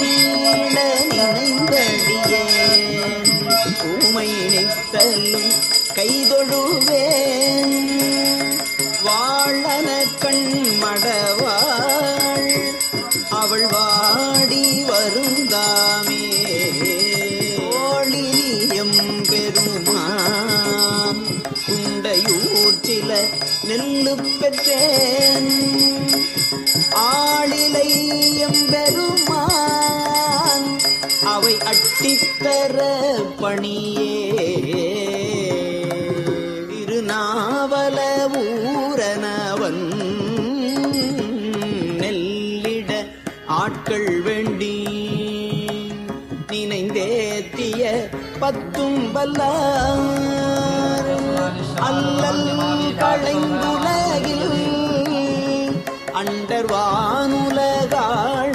பீட நினைந்தடியே. ஊமை நினைத்தலும் கைதொழுவேன். வாழன கண் மடவாள் அவள் வாடி வருந்தாமே. ஓளிலியம் பெருமான் குண்டையூர் சில நெல்லு பெற்றேன். ஆளிலை அவை அட்டித்தர பணியே. திருநாவல ஊரனவன் நெல்லிட ஆட்கள் வேண்டி நினைந்தேத்திய பத்தும் வல்லார் அல்லல் களைந்துலகில் அண்டர்வானுலகாள்